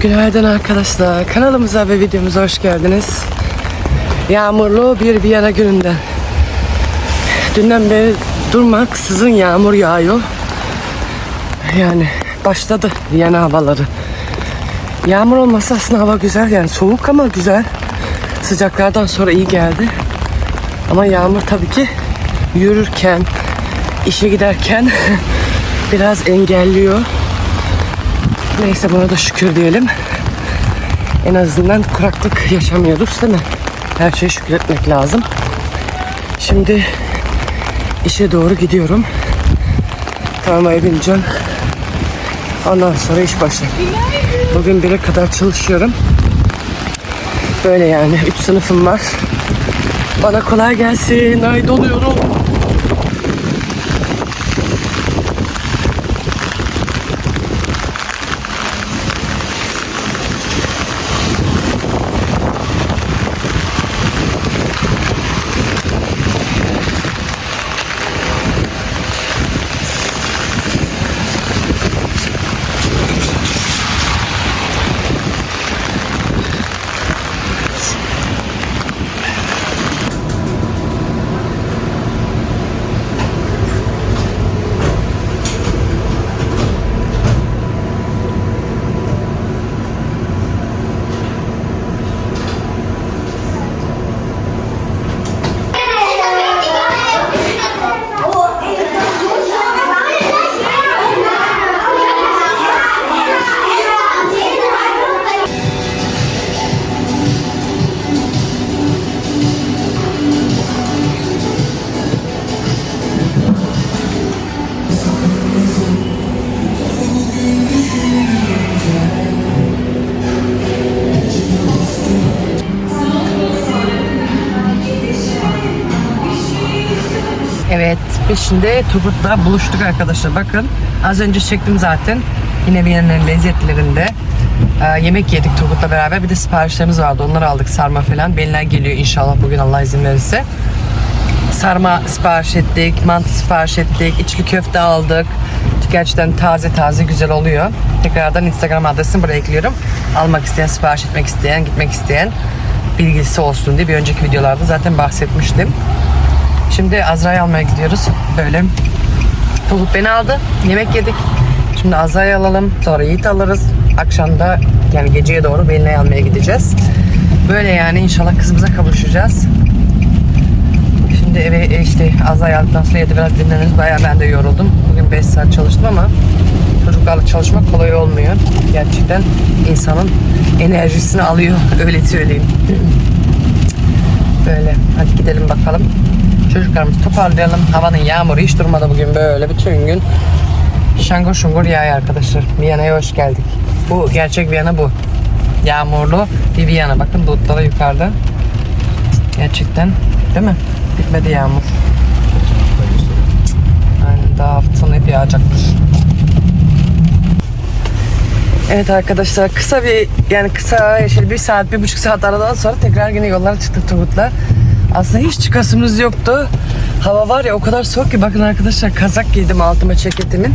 Günaydın arkadaşlar. Kanalımıza ve videomuza hoş geldiniz. Yağmurlu bir Viyana gününden. Dünden beri durmaksızın yağmur yağıyor. Yani başladı Viyana havaları. Yağmur olmasa aslında hava güzel yani soğuk ama güzel. Sıcaklardan sonra iyi geldi. Ama yağmur tabii ki yürürken, işe giderken biraz engelliyor. Neyse buna da şükür diyelim. En azından kuraklık yaşamıyoruz değil mi? Her şeye şükretmek lazım. Şimdi işe doğru gidiyorum. Tramvaya bineceğim. Ondan sonra iş başlar. Bugün 1'e kadar çalışıyorum. Böyle yani. 3 sınıfım var. Bana kolay gelsin. Ay doluyorum. Evet, biz şimdi Turgut'la buluştuk arkadaşlar. Bakın, az önce çektim zaten. Yine Viyana'nın lezzetlerinde. Ee, yemek yedik Turgut'la beraber. Bir de siparişlerimiz vardı. Onları aldık sarma falan. Belinler geliyor inşallah bugün Allah izin verirse. Sarma sipariş ettik, mantı sipariş ettik, içli köfte aldık. Gerçekten taze taze güzel oluyor. Tekrardan Instagram adresini buraya ekliyorum. Almak isteyen, sipariş etmek isteyen, gitmek isteyen bilgisi olsun diye bir önceki videolarda zaten bahsetmiştim. Şimdi Azra'yı almaya gidiyoruz. Böyle. Toluk beni aldı. Yemek yedik. Şimdi Azra'yı alalım. Sonra Yiğit alırız. Akşam da yani geceye doğru Belina'yı almaya gideceğiz. Böyle yani inşallah kızımıza kavuşacağız. Şimdi eve e, işte Azra'yı aldıktan sonra evde biraz dinleniriz. Bayağı ben de yoruldum. Bugün 5 saat çalıştım ama çocuklarla çalışmak kolay olmuyor. Gerçekten insanın enerjisini alıyor. Öyle söyleyeyim. Böyle. Hadi gidelim bakalım. Çocuklarımızı toparlayalım. Havanın yağmuru hiç durmadı bugün böyle bütün gün. Şangur şungur yağıyor arkadaşlar. Viyana'ya hoş geldik. Bu gerçek Viyana bu. Yağmurlu bir Viyana. Bakın bulutlara yukarıda. Gerçekten değil mi? Bitmedi yağmur. Aynen daha hafta sonu hep yağacakmış. Evet arkadaşlar kısa bir yani kısa şöyle bir saat bir buçuk saat aradan sonra tekrar yine yollara çıktık Turgut'la. Aslında hiç çıkasımız yoktu. Hava var ya o kadar soğuk ki bakın arkadaşlar kazak giydim altıma ceketimin.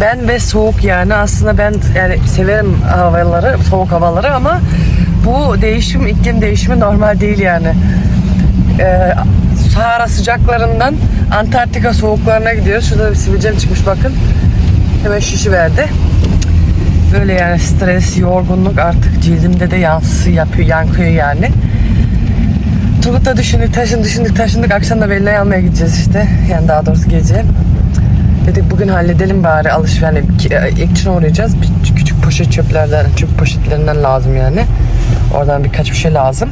Ben ve soğuk yani aslında ben yani severim havaları soğuk havaları ama bu değişim iklim değişimi normal değil yani. Ee, Sahara sıcaklarından Antarktika soğuklarına gidiyoruz. Şurada bir sivilcem çıkmış bakın. Hemen şişi verdi. Böyle yani stres, yorgunluk artık cildimde de yansı yapıyor, yankıyor yani. Turgut'la düşündük, taşındık, düşündük, taşındık. Akşam da Belina'yı almaya gideceğiz işte. Yani daha doğrusu gece. Dedik bugün halledelim bari alış yani ekçine uğrayacağız. Bir küçük poşet çöplerden, çöp poşetlerinden lazım yani. Oradan birkaç bir şey lazım.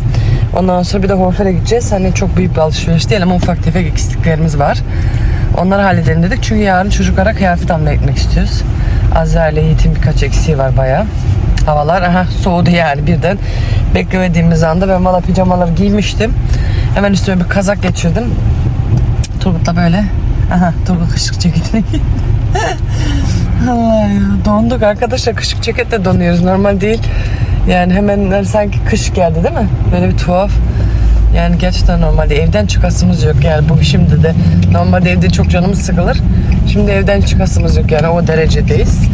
Ondan sonra bir de Horfer'e gideceğiz. Hani çok büyük bir alışveriş değil ama ufak tefek eksikliklerimiz var. Onları halledelim dedik. Çünkü yarın çocuklara kıyafet almaya gitmek istiyoruz. Azra ile Yiğit'in birkaç eksiği var bayağı. Havalar aha soğudu yani birden. Beklemediğimiz anda ben valla pijamaları giymiştim. Hemen üstüme bir kazak geçirdim. Turgut da böyle. Aha Turgut kışlık ceketini giydi. Allah ya donduk arkadaşlar kışlık ceketle donuyoruz normal değil. Yani hemen hani sanki kış geldi değil mi? Böyle bir tuhaf. Yani gerçekten normalde evden çıkasımız yok yani bu şimdi de normalde evde çok canımız sıkılır. Şimdi evden çıkasımız yok yani o derecedeyiz.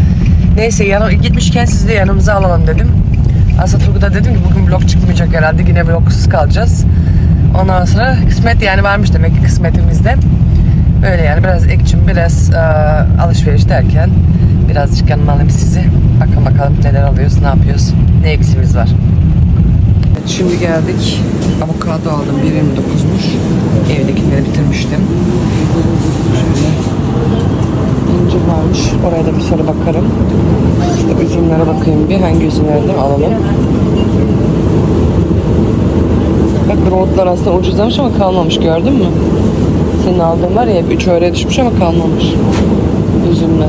Neyse yana, gitmişken sizi de yanımıza alalım dedim. Aslında Turgut'a dedim ki bugün vlog çıkmayacak herhalde. Yine vlogsuz kalacağız. Ondan sonra kısmet yani varmış demek ki kısmetimizde. Öyle yani biraz ekçim, biraz e, alışveriş derken birazcık yanıma alayım sizi. Bakın bakalım neler alıyoruz, ne yapıyoruz, ne eksiğimiz var. Şimdi geldik. Avokado aldım. 1.29'muş. Evdekileri bitirmiştim. Şöyle. İncir varmış. Oraya da bir sonra bakarım. İşte üzümlere bakayım bir. Hangi üzümlerden alalım. Bak rootlar aslında ucuzlamış ama kalmamış gördün mü? Senin aldığın var ya 3 öğreye düşmüş ama kalmamış. Üzümler.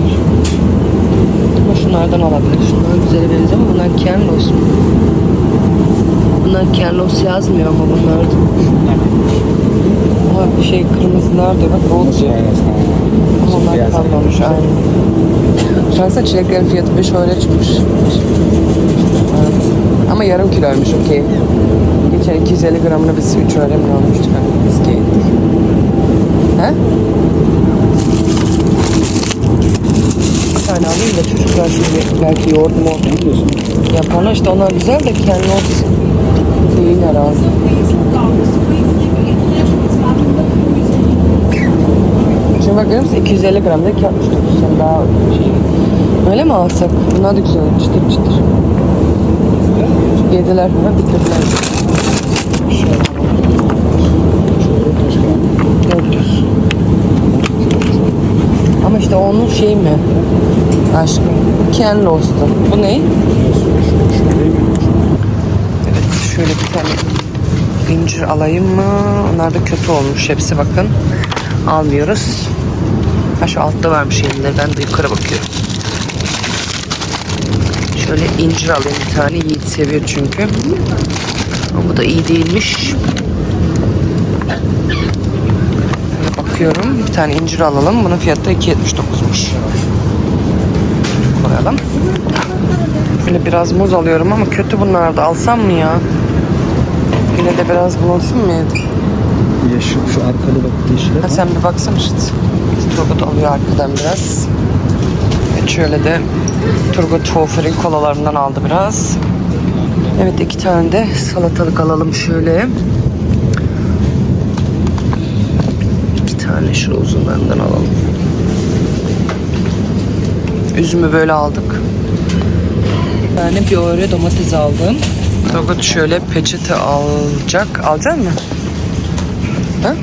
Ama şunlardan olabilir. Şunlar güzel benziyor ama bunlar Kenlos. Bunlar Kenlos yazmıyor ama bunlar. Bir şey kırmızılar diyor. Bak. Ama onlar kalmamış aynı. Şansa çileklerin fiyatı 5 öyle çıkmış. Evet. Ama yarım kiloymuş okey. Geçen 250 gramını biz 3 öyle mi almıştık? Hani biz giydik. He? Bir tane alayım da çocuklar şimdi belki yoğurt mu yaparlar. İşte onlar güzel de kendi olsun. Değil herhalde. Görüyor musun? 250 gram da 269 sen daha şey. Öyle mi alsak? Bunlar da güzel çıtır çıtır. Yediler mi? Bitirdiler. Şöyle. 400. Ama işte onun şey mi? Aşkım. Ken Lost'u. Bu ne? Evet şöyle bir tane incir alayım mı? Onlar da kötü olmuş hepsi bakın. Almıyoruz. Ha şu altta varmış yerinde. Ben de yukarı bakıyorum. Şöyle incir alayım bir tane. Yiğit seviyor çünkü. Ama bu da iyi değilmiş. Şöyle bakıyorum. Bir tane incir alalım. Bunun fiyatı da 2.79'muş. Koyalım. Böyle biraz muz alıyorum ama kötü bunlar da. Alsam mı ya? Yine de biraz bulunsun mu yedim? Yeşil, şu arkada bak yeşile Ha, bak. sen bir baksana işte. Turgut alıyor arkadan biraz. Evet şöyle de Turgut Hofer'in kolalarından aldı biraz. Evet iki tane de salatalık alalım şöyle. İki tane şu uzunlarından alalım. Üzümü böyle aldık. Bir tane bir öre domates aldım. Turgut şöyle peçete alacak. Alacak mı? Ha?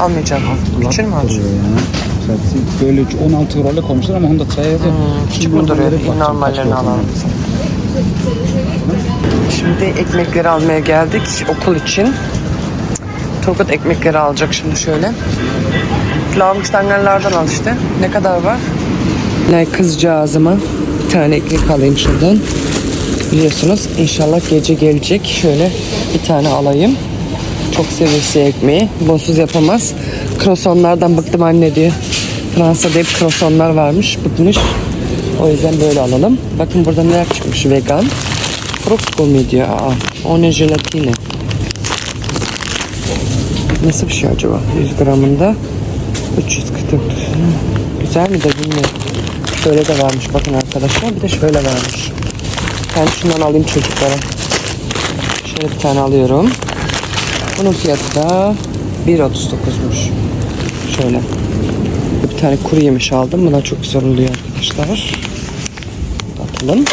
Almayacağım. Küçük mü alacaksın? Duruyor ya. Zaten böyle 16 euroyla koymuşlar ama Honda çaya yazıyor. Hmm, küçük mü duruyor? Normallerini alalım. Şimdi ekmekleri almaya geldik okul için. Turgut ekmekleri alacak şimdi şöyle. Lavuştangerlerden al işte. Ne kadar var? Lay kızcağızıma bir tane ekmek alayım şuradan. Biliyorsunuz inşallah gece gelecek. Şöyle bir tane alayım. Çok seviyorsa ekmeği. Bonsuz yapamaz. Krosonlardan bıktım anne diyor. Fransa'da hep krosonlar varmış. Bıkmış. O yüzden böyle alalım. Bakın burada neler çıkmış vegan. Frukko diyor? Aa, o ne. Nasıl bir şey acaba? 100 gramında 349. Güzel mi de bilmiyorum. Şöyle de varmış bakın arkadaşlar. Bir de şöyle varmış. Ben şundan alayım çocuklara. Şöyle bir tane alıyorum. Bunun fiyatı da 1.39'muş. Şöyle. Bir tane kuru yemiş aldım. Bunlar çok güzel oluyor arkadaşlar. Atalım.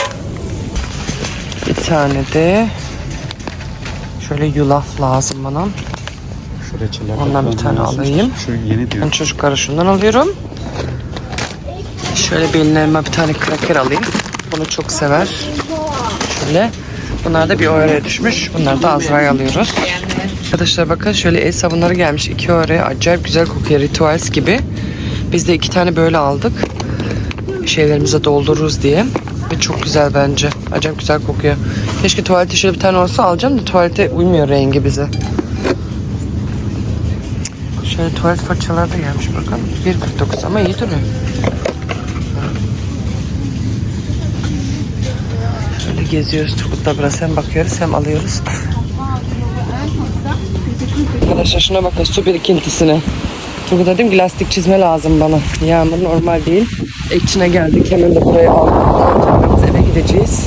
Bir tane de şöyle yulaf lazım bana. Şu. Ondan bir tane alayım. Şu yeni diyor. Ben çocuklara şundan alıyorum. Şöyle beline bir tane kraker alayım. Bunu çok sever. Şöyle. Bunlar da bir euroya düşmüş. Bunları da Azra'ya alıyoruz. Arkadaşlar bakın şöyle el sabunları gelmiş. 2 euroya acayip güzel kokuyor. Rituals gibi. Biz de iki tane böyle aldık. Şeylerimize doldururuz diye. Ve çok güzel bence. Acayip güzel kokuyor. Keşke tuvalete şöyle bir tane olsa alacağım da tuvalete uymuyor rengi bize. Şöyle tuvalet fırçaları da gelmiş bakın. 1.49 ama iyi duruyor. Şöyle geziyoruz Turgut'la biraz hem bakıyoruz hem alıyoruz. Arkadaşlar şuna bakın su birikintisine. Turgut dedim ki lastik çizme lazım bana. Yağmur normal değil. Ekçine geldik hemen de buraya aldık. gideceğiz.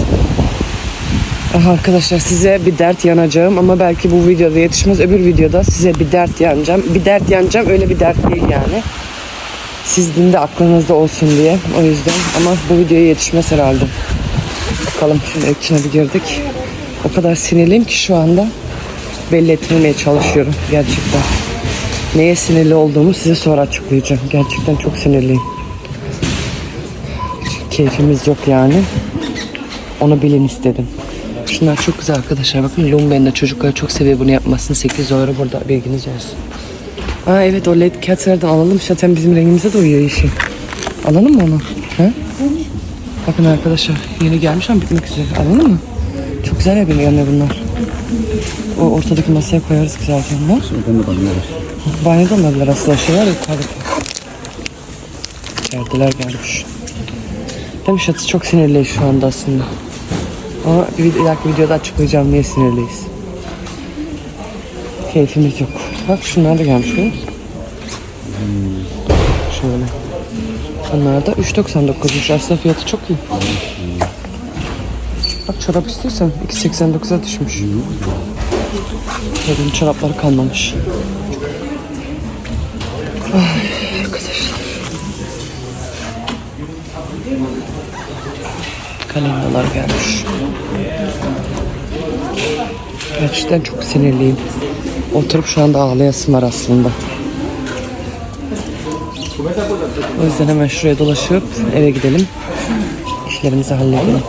Ah, Arkadaşlar size bir dert yanacağım ama belki bu videoda yetişmez. Öbür videoda size bir dert yanacağım. Bir dert yanacağım öyle bir dert değil yani. Sizin de aklınızda olsun diye. O yüzden ama bu videoya yetişmez herhalde. Bakalım şimdi içine bir girdik. O kadar sinirliyim ki şu anda belli etmemeye çalışıyorum gerçekten. Neye sinirli olduğumu size sonra açıklayacağım. Gerçekten çok sinirliyim. Keyfimiz yok yani. Onu bilin istedim. Şunlar çok güzel arkadaşlar. Bakın Lumben'de çocuklar çok seviyor bunu yapmasını. 8 euro burada bilginiz olsun. Aa evet o led cat'lerden alalım. Zaten bizim rengimize de uyuyor işi. Alalım mı onu? He? Bakın arkadaşlar yeni gelmiş ama bitmek üzere. Alalım mı? Çok güzel ya yani bunlar. O ortadaki masaya koyarız bunlar. Oradan da banyolar. Banyoda olmadılar aslında şey var yukarıdaki. Perdeler gelmiş. Değil mi Şatı çok sinirliyiz şu anda aslında. Ama bir bir dahaki videoda açıklayacağım niye sinirliyiz. Keyfimiz yok. Bak şunlar da gelmiş görüyor musun? Şöyle. Bunlar da 3.99'muş. Aslında fiyatı çok iyi. Bak çorap istiyorsan 2.89'a düşmüş. Dedim çorapları kalmamış. Arkadaşlar. Kalendalar gelmiş. Gerçekten çok sinirliyim. Oturup şu anda ağlayasım var aslında. O yüzden hemen şuraya dolaşıp eve gidelim. İşlerimizi halledelim.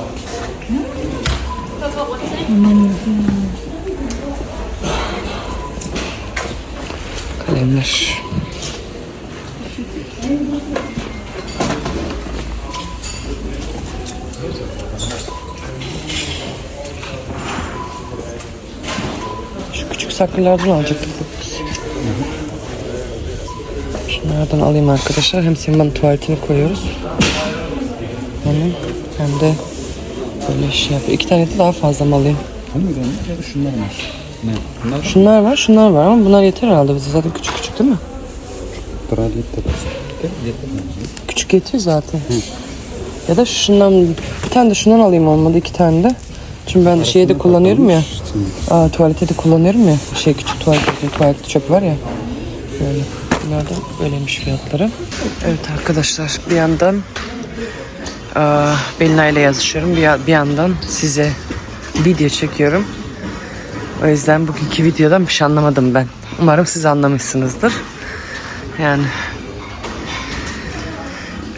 Kalemler. Şu küçük saklılardan alacaktık biz. Şunlardan alayım arkadaşlar. Hem Simban'ın tuvaletini koyuyoruz. Onun hem de böyle şey yapıyor. İki tane de daha fazla mı alayım? Ya da şunlar var. Ne? Bunlar Şunlar var, şunlar var ama bunlar yeter herhalde bize zaten küçük küçük değil mi? kraliyet de Yeter mi? Küçük yetiyor zaten. Ya da şundan bir tane de şundan alayım olmadı iki tane de. Çünkü ben şeyde de kullanıyorum ya. Aa, tuvalete de kullanıyorum ya. Şey küçük tuvalet, tuvalet çöp var ya. Böyle. Bunlar da böyleymiş fiyatları. Evet arkadaşlar bir yandan aa, Belina ile yazışıyorum. Bir, bir yandan size video çekiyorum. O yüzden bugünkü videodan bir şey anlamadım ben. Umarım siz anlamışsınızdır. Yani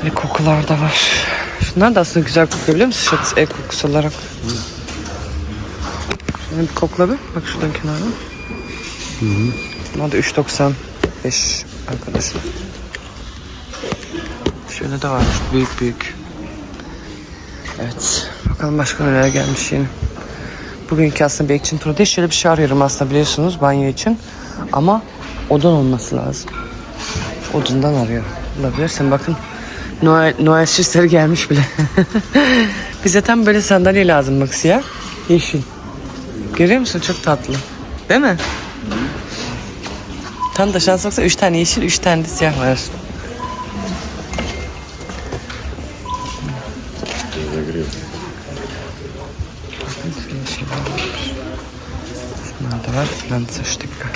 Böyle kokular da var. Şunlar da aslında güzel kokuyor biliyor musun? Şat ev kokusu olarak. Şunu bir kokla bir. Bak şuradan kenardan. Bunlar da 3.95 arkadaşlar. Şöyle de varmış büyük büyük. Evet. Bakalım başka neler gelmiş yeni. Bugünkü aslında bir turu değil. Şöyle bir şey arıyorum aslında biliyorsunuz banyo için. Ama odun olması lazım. Odundan arıyorum. Bulabilirsin bakın. Noel, Noel süsleri gelmiş bile. Bize tam böyle sandalye lazım bak siyah. Yeşil. Görüyor musun? Çok tatlı. Değil mi? Tam da şans yoksa 3 tane yeşil, 3 tane de siyah var. Bakın şöyle şeyler var. Pflanze Sticker.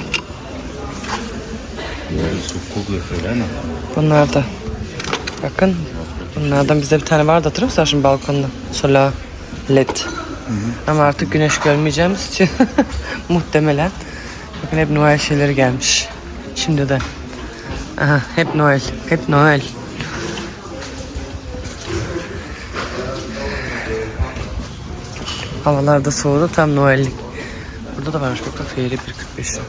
Bunlar da. Bakın. Bunlardan bize bir tane vardı hatırlıyor musun şimdi balkonda? Sola led. Ama artık güneş görmeyeceğimiz için muhtemelen. Bakın hep Noel şeyleri gelmiş. Şimdiden. Aha, hep Noel. Hep Noel. Havalar da soğudu tam Noel'lik. Burada da varmış bakın fiyeli 1.45 lira.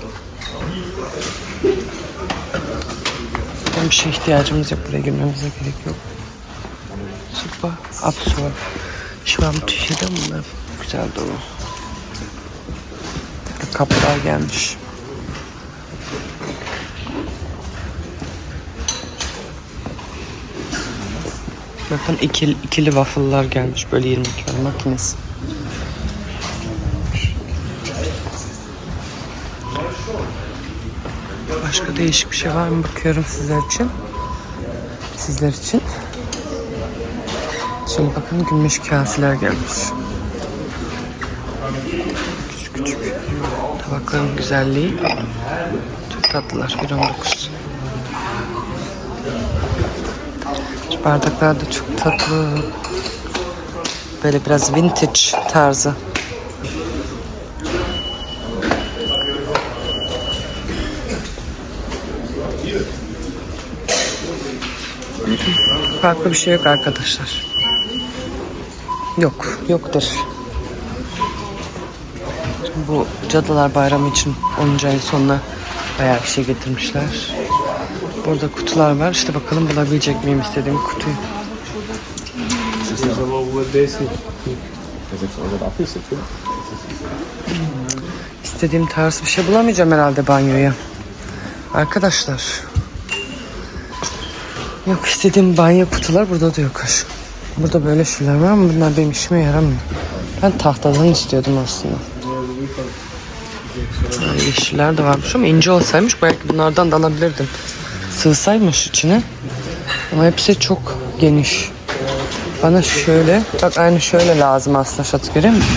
Bizim bir şey ihtiyacımız yok. Buraya girmemize gerek yok. Super Absur. Şuan tüşede bunlar. Güzel dolu. Kaplar gelmiş. Bakın ikili, ikili waffle'lar gelmiş. Böyle 22 var makinesi. Başka değişik bir şey var mı bakıyorum sizler için. Sizler için. Şöyle bakın gümüş kaseler gelmiş. Küçük küçük. Tabakların güzelliği. Çok tatlılar. 1.19. Şu bardaklar da çok tatlı. Böyle biraz vintage tarzı. Farklı bir şey yok arkadaşlar. Yok, yoktur. Bu Cadılar Bayramı için 10. ayın sonuna bayağı bir şey getirmişler. Burada kutular var. İşte bakalım bulabilecek miyim istediğim kutuyu. İstediğim tarz bir şey bulamayacağım herhalde banyoya. Arkadaşlar. Yok istediğim banyo kutular burada da yok. Burada böyle şeyler var ama bunlar benim işime yaramıyor. Ben tahtadan istiyordum aslında. Yeşiller de varmış ama ince olsaymış belki bunlardan da alabilirdim. Sığsaymış içine. Ama hepsi çok geniş. Bana şöyle, bak aynı şöyle lazım aslında şat görüyor musun?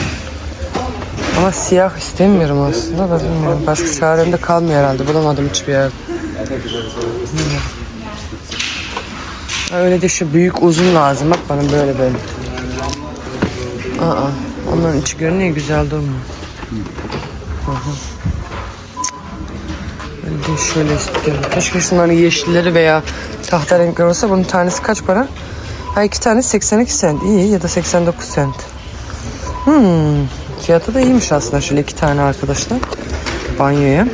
Ama siyah istemiyorum aslında da bilmiyorum. Başka çarem kalmıyor herhalde. Bulamadım hiçbir yer. Öyle de şu büyük uzun lazım. Bak bana böyle böyle. Aa, onların içi görünüyor güzel durmuyor. Ben de şöyle istiyorum. Keşke şunların yeşilleri veya tahta renkleri olsa bunun tanesi kaç para? Ha iki tane 82 cent. İyi ya da 89 cent. Hmm. Fiyatı da iyiymiş aslında şöyle iki tane arkadaşlar. Banyoya.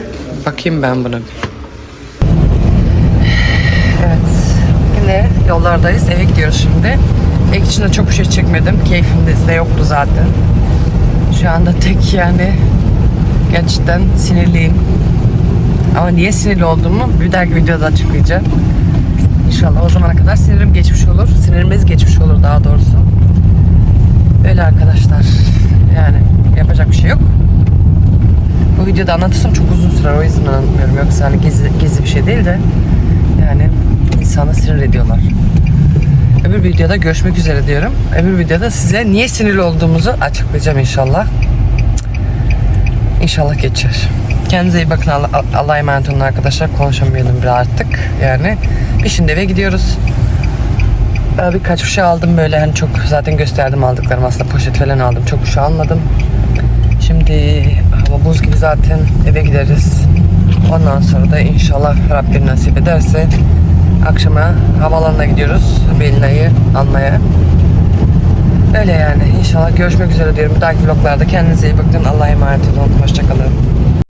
Bakayım ben buna bir. Yollardayız. Eve gidiyoruz şimdi. Ek içinde çok bir şey çekmedim. Keyfim de size yoktu zaten. Şu anda tek yani gerçekten sinirliyim. Ama niye sinirli olduğumu bir dahaki videoda açıklayacağım. İnşallah o zamana kadar sinirim geçmiş olur. Sinirimiz geçmiş olur daha doğrusu. Öyle arkadaşlar. Yani yapacak bir şey yok. Bu videoda anlatırsam çok uzun sürer o yüzden anlatmıyorum. Yoksa hani gizli, gizli bir şey değil de yani insanı sinir ediyorlar. Öbür videoda görüşmek üzere diyorum. Öbür videoda size niye sinirli olduğumuzu açıklayacağım inşallah. İnşallah geçer. Kendinize iyi bakın. Allah- Allah'a emanet olun arkadaşlar. Konuşamıyordum bir artık. Yani biz şimdi eve gidiyoruz. Ben birkaç bir şey aldım böyle hani çok zaten gösterdim aldıklarım aslında poşet falan aldım. Çok bir şey almadım. Şimdi hava buz gibi zaten eve gideriz. Ondan sonra da inşallah Rabbim nasip ederse akşama havaalanına gidiyoruz. Belina'yı almaya. Öyle yani. İnşallah görüşmek üzere diyorum. Bir dahaki vloglarda kendinize iyi bakın. Allah'a emanet olun. Hoşçakalın.